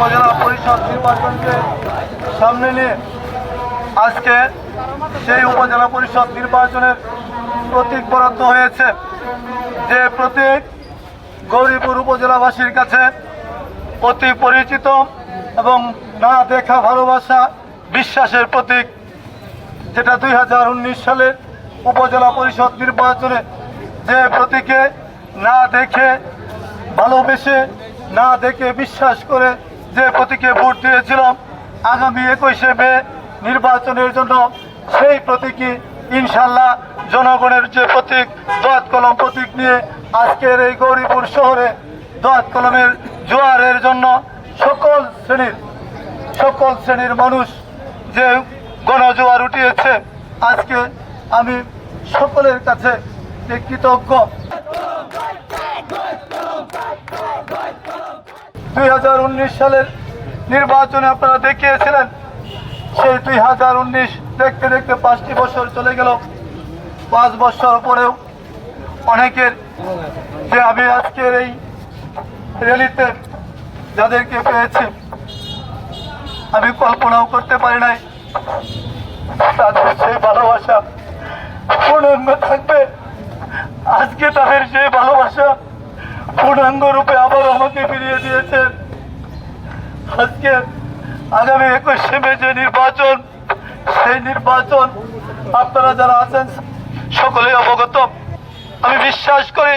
উপজেলা পরিষদ নির্বাচনকে সামনে নিয়ে আজকে সেই উপজেলা পরিষদ নির্বাচনের প্রতীক বরাদ্দ হয়েছে। যে প্রতীক গৌরীপুর উপজেলাবাসীর কাছে অতি পরিচিত এবং না দেখা ভালোবাসা বিশ্বাসের প্রতীক, যেটা দুই হাজার উনিশ সালের উপজেলা পরিষদ নির্বাচনে যে প্রতীকে না দেখে ভালোবেসে, না দেখে বিশ্বাস করে যে প্রতীকে ভোট দিয়েছিলাম আগামী একুশে মে নির্বাচনের জন্য, সেই প্রতীকই ইনশাল্লাহ জনগণের যে প্রতীক, দোয়াত কলম প্রতীক নিয়ে আজকের এই গৌরীপুর শহরে দোয়াত কলমের জোয়ারের জন্য সকল শ্রেণির সকল শ্রেণির মানুষ যে গণজোয়ার উঠিয়েছে, আজকে আমি সকলের কাছে কৃতজ্ঞ। দুই হাজার উনিশ সালের নির্বাচনে আপনারা দেখিয়েছিলেন। সেই দুই হাজার উনিশ দেখতে দেখতে পাঁচটি বছর চলে গেল। পাঁচ বছর পরেও অনেকের যে আমি আজকের এই র্যালিতে যাদেরকে পেয়েছি, আমি কল্পনাও করতে পারি নাই। তাদের সেই ভালোবাসা পূর্ণাঙ্গ থাকবে। আজকে তাদের সেই ভালোবাসা পূর্ণাঙ্গ রূপে আবার আমাকে ফিরিয়ে দিয়েছেন। আজকে আগামী একুশে মে যে নির্বাচন, সেই নির্বাচন আপনারা যারা আছেন, সকলেই অবগত। আমি বিশ্বাস করি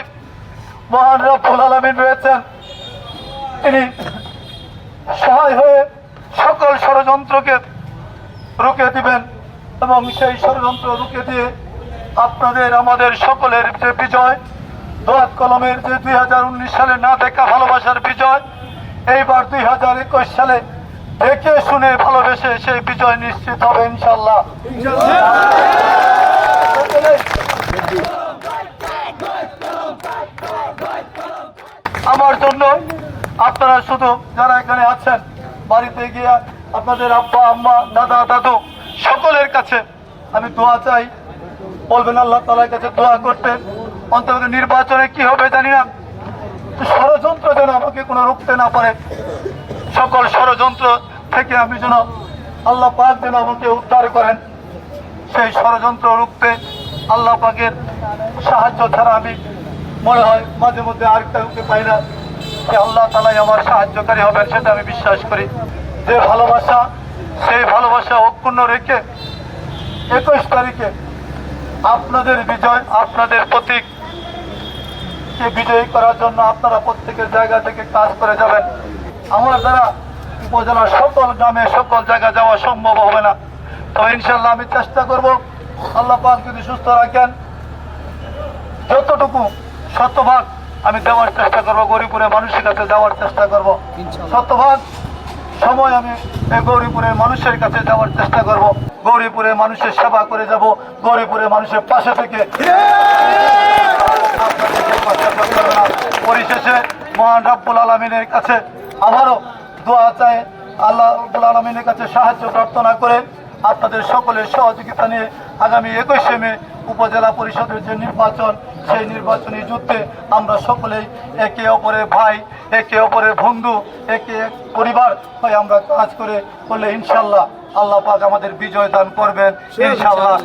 মহান রব্বুল আলমিন রয়েছেন। তিনি সহায় হয়ে সকল ষড়যন্ত্রকে রুখে দিবেন এবং সেই ষড়যন্ত্র রুখে দিয়ে আপনাদের, আমাদের সকলের যে বিজয় দোয়াত কলমের যে দুই হাজার উনিশ সালে না দেখা ভালোবাসার বিজয়, এইবার দুই হাজার একুশ সালে দেখে শুনে ভালোবেসে সেই বিজয় নিশ্চিত হবে ইনশাল্লাহ আমার জন্য আপনারা শুধু যারা এখানে আছেন, বাড়িতে গিয়ে আপনাদের আব্বা, আম্মা, দাদা, দাদু সকলের কাছে আমি দোয়া চাই। বলবেন, আল্লাহ তালার কাছে দোয়া করতে অন্তত নির্বাচনে কি হবে জানি না। ষড়যন্ত্র যেন আমাকে কোনো রুখতে না পারে। সকল ষড়যন্ত্র থেকে আমি যেন আল্লাহ পাক যেন আমাকে উদ্ধার করেন। সেই ষড়যন্ত্র রুখতে আল্লাহ পাকের সাহায্য ছাড়া আমি মনে হয় মাঝে মধ্যে আর কাউকে পাই না। যে আল্লাহ তালাই আমার সাহায্যকারী হবেন সেটা আমি বিশ্বাস করি। যে ভালোবাসা, সেই ভালোবাসা অক্ষুণ্ণ রেখে একুশ তারিখে আপনাদের বিজয়, আপনাদের প্রতীক বিজয়ী করার জন্য আপনারা প্রত্যেকের জায়গা থেকে কাজ করে যাবেন। আমার দ্বারা উপজেলার সকল গ্রামে সকল জায়গা যাওয়া সম্ভব হবে না। তবে ইনশাল্লাহ আমি চেষ্টা করব আল্লাহ পাক যদি সুস্থ রাখেন যতটুকু শতভাগ আমি দেওয়ার চেষ্টা করব গরিপুরের মানুষের কাছে দেওয়ার চেষ্টা করব। শতভাগ সময় আমি এই গৌরীপুরের মানুষের কাছে যাওয়ার চেষ্টা করব। গৌরীপুরের মানুষের সেবা করে যাব গৌরীপুরের মানুষের পাশে থেকে আপনাদেরকে কষ্ট করতে হবে না। পরিশেষে মহান রাব্বুল আলমিনের কাছে আবারও দোয়া চাই। আল্লাহ রাব্বুল আলমিনের কাছে সাহায্য প্রার্থনা করে আপনাদের সকলের সহযোগিতা নিয়ে আগামী একুশে মে উপজেলা পরিষদের যে নির্বাচন সেই নির্বাচনী যুদ্ধে আমরা সকলেই একে অপরের ভাই একে অপরের বন্ধু একে পরিবার হয়ে আমরা কাজ করে করলে ইনশাল্লাহ আল্লাহ পাক আমাদের বিজয় দান করবেন। ইনশাল্লাহ